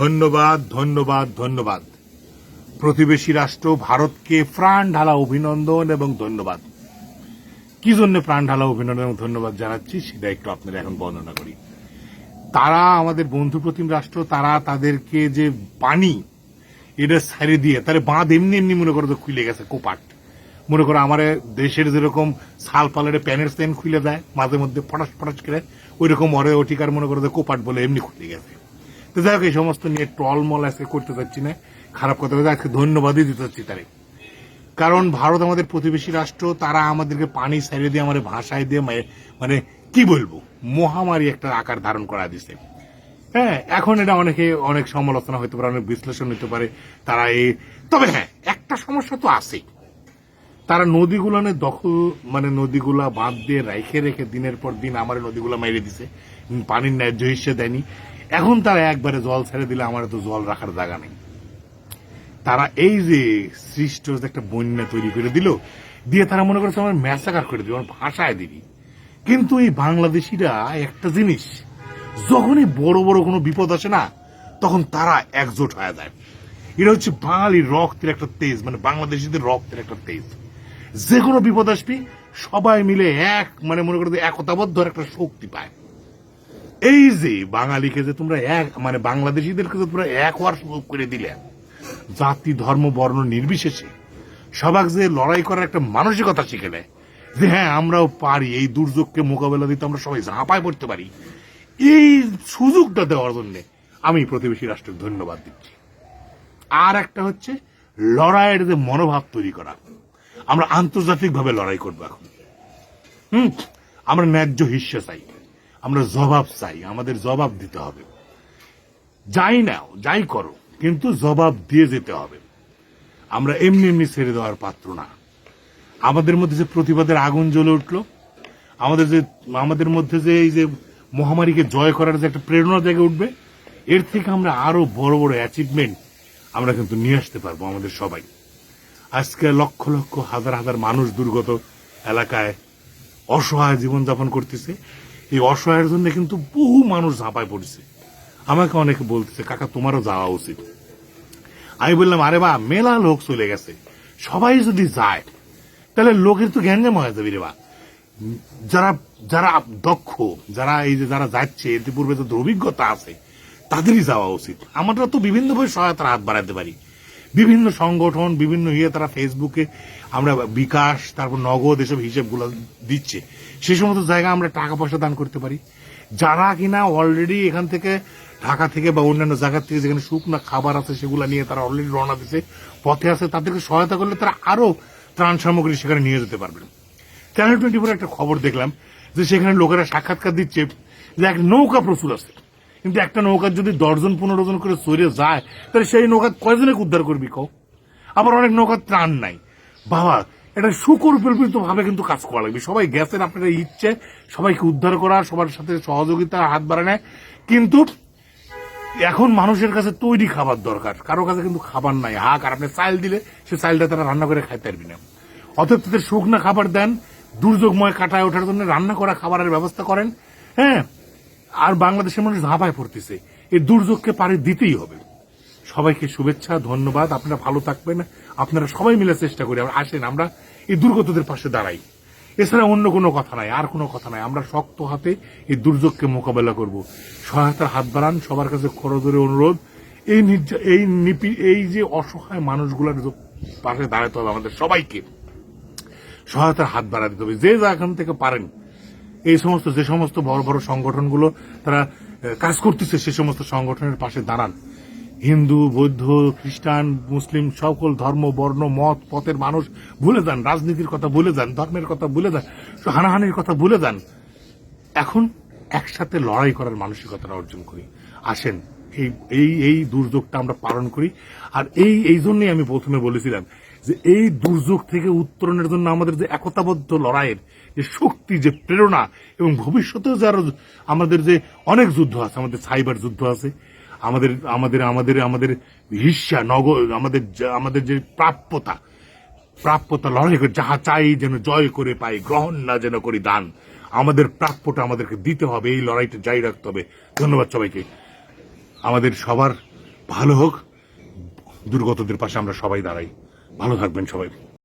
ধন্যবাদ ধন্যবাদ ধন্যবাদ। প্রতিবেশী রাষ্ট্র ভারতকে প্রাণ ঢালা অভিনন্দন এবং ধন্যবাদ। কি জন্য প্রাণ ঢালা অভিনন্দন এবং ধন্যবাদ জানাচ্ছি সেটা একটু আপনাদের এখন বর্ণনা করি। তারা আমাদের বন্ধু প্রতিম রাষ্ট্র, তারা তাদেরকে যে পানি, এটা ছাড়ে দিয়ে তার বাঁধ এমনি এমনি মনে করো তো খুলে গেছে, কোপাট। মনে করো আমার দেশের যেরকম সাল পালের প্যানের স্টেন খুলে দেয়, মাঝে মধ্যে ফটাস ফটাস করে ওই রকম অরে ওটিকার মনে করো কোপাট বলে এমনি খুলে গেছে। তো যাই হোক, এই সমস্ত নিয়ে টলমল আজকে করতে চাচ্ছি না। খারাপ কথা বলতে, আজকে ধন্যবাদই দিতে চাচ্ছি তারে। কারণ ভারত আমাদের প্রতিবেশী রাষ্ট্র, তারা আমাদেরকে পানি সারিয়ে দিয়ে, আমাদের ভাষায় দিয়ে মানে কি বলব, মহামারী একটা আকার ধারণ করা দিছে। হ্যাঁ এখন এটা অনেকে, অনেক সমালোচনা হতে পারে, অনেক বিশ্লেষণ হতে পারে, তারা এই, তবে হ্যাঁ একটা সমস্যা তো আছেই তারা নদীগুলানে দখল মানে নদীগুলা বাঁধ দিয়ে রেখে রেখে দিনের পর দিন আমার নদীগুলা মেরে দিছে। পানির ন্যায্য হিসেবে দেয়নি। এখন তারা একবারে জল ছেড়ে দিলে আমার তো জল রাখার জায়গা নেই। তারা এই যে সৃষ্ট একটা বন্যা তৈরি করে দিল, দিয়ে তারা মনে করছে আমার ম্যাসাকার করে দিল আমার ভাষায় দিবি। কিন্তু এই বাংলাদেশিরা একটা জিনিস, যখনই বড় বড় কোনো বিপদ আসে না, তখন তারা একজোট হয়ে যায়। এটা হচ্ছে বাঙালির রক্তের একটা তেজ মানে বাংলাদেশিদের রক্তের একটা তেজ। যে কোনো বিপদ আসবি, সবাই মিলে এক মানে মনে করো যে একতাবদ্ধ একটা শক্তি পায়। এই যে বাঙালিকে যে তোমরা এক মানে বাংলাদেশিদেরকে যে তোমরা এক হওয়ার সুযোগ করে দিলে, জাতি, ধর্ম, বর্ণ নির্বিশেষে সবাক যে লড়াই করার একটা মানসিকতা শিখে নেয়, যে হ্যাঁ আমরাও পারি, এই দুর্যোগকে মোকাবেলা দিতে আমরা সবাই ঝাঁপায় পড়তে পারি, এই সুযোগটা দেওয়ার জন্য আমি প্রতিবেশী রাষ্ট্রকে ধন্যবাদ দিচ্ছি। আর একটা হচ্ছে লড়াইয়ের যে মনোভাব তৈরি করা। আমরা আন্তর্জাতিকভাবে লড়াই করব এখন। হুম, আমরা ন্যায্য হিস্সা চাই। আমরা জবাব চাই, আমাদের জবাব দিতে হবে। যাই নাও, যাই করো, কিন্তু জবাব দিয়ে যেতে হবে। আমরা এমনি এমনি ছেড়ে দেওয়ার পাত্র না। আমাদের মধ্যে যে প্রতিবাদের আগুন জ্বলে উঠল, আমাদের যে, আমাদের মধ্যে যে এই যে মহামারীকে জয় করার যে একটা প্রেরণা জেগে উঠবে, এর থেকে আমরা আরও বড় বড় অ্যাচিভমেন্ট আমরা কিন্তু নিয়ে আসতে পারব আমাদের সবাই। আজকে লক্ষ লক্ষ হাজার হাজার মানুষ দুর্গত এলাকায় অসহায় জীবনযাপন করতেছে। এই অসহায়ের জন্য কিন্তু বহু মানুষ ঝাঁপায় পড়েছে। আমাকে অনেকে বলতেছে, কাকা, তোমারও যাওয়া উচিত। আমি বললাম, আরে বা মেলা লোক চলে গেছে। সবাই যদি যায়, তাহলে লোকের তো গ্যাঞ্জাম হয়ে যাবে রে বা যারা যারা দক্ষ, যারা এই যে যারা যাচ্ছে, ইতিপূর্বে যাদের অভিজ্ঞতা আছে, তাদেরই যাওয়া উচিত। আমরা তো বিভিন্নভাবে সহায়তার হাত বাড়াতে পারি। বিভিন্ন সংগঠন, বিভিন্ন ইয়ে তারা ফেসবুকে আমরা বিকাশ, তারপর নগদ এসব হিসেবগুলো দিচ্ছে। সে সমস্ত জায়গায় আমরা টাকা পয়সা দান করতে পারি। যারা কিনা অলরেডি এখান থেকে, ঢাকা থেকে বা অন্যান্য জায়গা থেকে যেখানে শুকনো খাবার আছে সেগুলো নিয়ে তারা অলরেডি রওনা দিচ্ছে পথে আছে, তাদেরকে সহায়তা করলে তারা আরও ত্রাণ সামগ্রী সেখানে নিয়ে যেতে পারবেন। চ্যানেল টোয়েন্টি ফোর একটা খবর দেখলাম যে সেখানে লোকেরা সাক্ষাৎকার দিচ্ছে যে এক নৌকা প্রচুর আছে। কিন্তু একটা নৌকার যদি দশজন পনেরো জন করে সরে যায়, তাহলে সেই নৌকা কয়জনে উদ্ধার করবি কও? আবার অনেক নৌকার ত্রাণ নাই। বাবা, এটা সুকল্পিত ভাবে কিন্তু কাজ করা লাগবে। সবাই গেছেন আপনারা ইচ্ছে, সবাইকে উদ্ধার করা, সবার সাথে সহযোগিতা, হাত বাড়ানো। কিন্তু এখন মানুষের কাছে তৈরি খাবার দরকার। কারও কাছে কিন্তু খাবার নাই। হাক, আর আপনি চাল দিলে সে চালটা তারা রান্না করে খাইতে পারবি না। অতএব তাদের শুকনা খাবার দেন, দুর্যোগময় কাটায় ওঠার জন্য রান্না করা খাবারের ব্যবস্থা করেন। হ্যাঁ আর বাংলাদেশের মানুষ ধাপায় পড়তেছে। এই দুর্যোগকে পারে দিতেই হবে। সবাইকে শুভেচ্ছা, ধন্যবাদ। আপনারা ভালো থাকবেন। আপনারা সবাই মিলে চেষ্টা করি। আমরা আসেন, আমরা এই দুর্গতদের পাশে দাঁড়াই। এছাড়া অন্য কোনো কথা নাই, আর কোনো কথা নাই। আমরা শক্ত হাতে এই দুর্যোগকে মোকাবেলা করব। সহায়তার হাত বাড়ান, সবার কাছে খরচরে অনুরোধ। এই এই নিপি- এই যে অসহায় মানুষগুলোর পাশে দাঁড়াতে হবে আমাদের সবাইকে। সহায়তার হাত বাড়া দিতে হবে। যে যেখান থেকে পারেন এই সমস্ত, যে সমস্ত বড় বড় সংগঠনগুলো তারা কাজ করতেছে, সে সমস্ত সংগঠনের পাশে দাঁড়ান। হিন্দু, বৌদ্ধ, খ্রিস্টান, মুসলিম, সকল ধর্ম, বর্ণ, মত, পথের মানুষ ভুলে যান, রাজনীতির কথা ভুলে যান, ধর্মের কথা ভুলে যান, হানাহানির কথা ভুলে যান। এখন একসাথে লড়াই করার মানসিকতাটা অর্জন করি। আসেন, এই এই এই দুর্যোগটা আমরা পালন করি। আর এই এই জন্যই আমি প্রথমে বলেছিলাম যে এই দুর্যোগ থেকে উত্তরণের জন্য আমাদের যে একতাবদ্ধ লড়াইয়ের যে শক্তি, যে প্রেরণা এবং ভবিষ্যতেও যে আমাদের যে অনেক যুদ্ধ আছে, আমাদের সাইবার যুদ্ধ আছে, আমাদের আমাদের আমাদের আমাদের হিস্সা নগ, আমাদের আমাদের যে প্রাপ্যতা প্রাপ্যতা লড়াই করে, যাহা চাই যেন জয় করে পাই, গ্রহণ না যেন করি দান, আমাদের প্রাপ্যটা আমাদেরকে দিতে হবে, এই লড়াইটা জারি রাখতে হবে। ধন্যবাদ সবাইকে। আমাদের সবার ভালো হোক, দুর্গতদের পাশে আমরা সবাই দাঁড়াই। ভালো থাকবেন সবাই